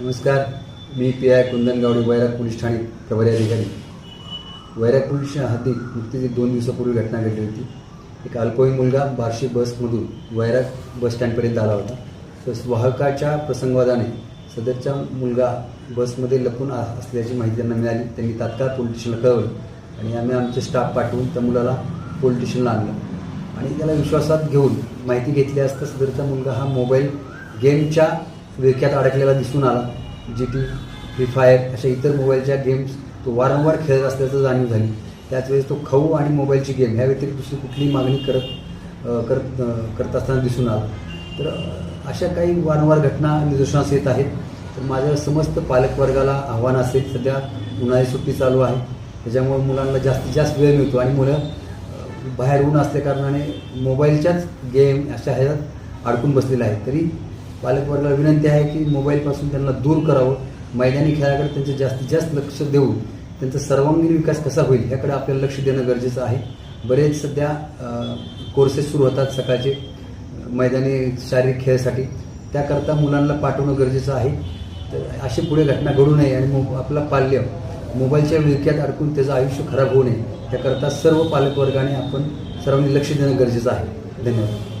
नमस्कार मी P I कुंदनगावडे Vairag police Thane प्रभारी अधिकारी. वैराग पोलीसच्या हद्दीत नुकतीच एक दोन दिवसापूर्वी घटना घडली होती. एक अल्पवयीन मुलगा बार्शी बसमधून वैराग बस स्टँडपर्यंत आला होता. तर वाहकाच्या प्रसंगवादाने सदरचा मुलगा बसमध्ये लपून असल्याची माहिती त्यांना मिळाली. त्यांनी तात्काळ पोलीस स्टेशनला कळवलं आणि आम्ही आमचे स्टाफ पाठवून त्या मुलाला पोलीस स्टेशनला आणलं. आणि त्याला विश्वासात घेऊन माहिती घेतली असता सदरचा मुलगा हा मोबाईल गेमच्या विळख्यात अडकलेला दिसून आला. जी टी फ्री फायर अशा इतर मोबाईलच्या गेम्स तो वारंवार खेळत असल्याचं जाणीव झाली. त्याच वेळेस तो खाऊ आणि मोबाईलची गेम ह्या व्यतिरिक्त दुसरी कुठलीही मागणी करत करत करत असताना दिसून आला. तर अशा काही वारंवार घटना निदर्शनास येत आहेत. तर माझ्या समस्त पालकवर्गाला आव्हान असेल सध्या उन्हाळी सुट्टी चालू आहे. त्याच्यामुळे मुलांना जास्तीत जास्त वेळ मिळतो आणि मुलं बाहेर ऊन असल्या कारणाने मोबाईलच्याच गेम अशा ह्याच्यात अडकून बसलेला आहेत. तरी पालकवर्गाला विनंती आहे की मोबाईलपासून त्यांना दूर करावं. मैदानी खेळाकडे त्यांचं जास्तीत जास्त लक्ष देऊन त्यांचा सर्वांगीण विकास कसा होईल याकडे आपल्याला लक्ष देणं गरजेचं आहे. बरेच सध्या कोर्सेस सुरू होतात सकाळचे मैदानी शारीरिक खेळासाठी. त्याकरता मुलांना पाठवणं गरजेचं आहे. तर अशी पुढे घटना घडू नये आणि मो आपला पाल्य मोबाईलच्या विळक्यात अडकून त्याचं आयुष्य खराब होऊ नये. त्याकरता सर्व पालकवर्गाने आपण सर्वांनी लक्ष देणं गरजेचं आहे. धन्यवाद.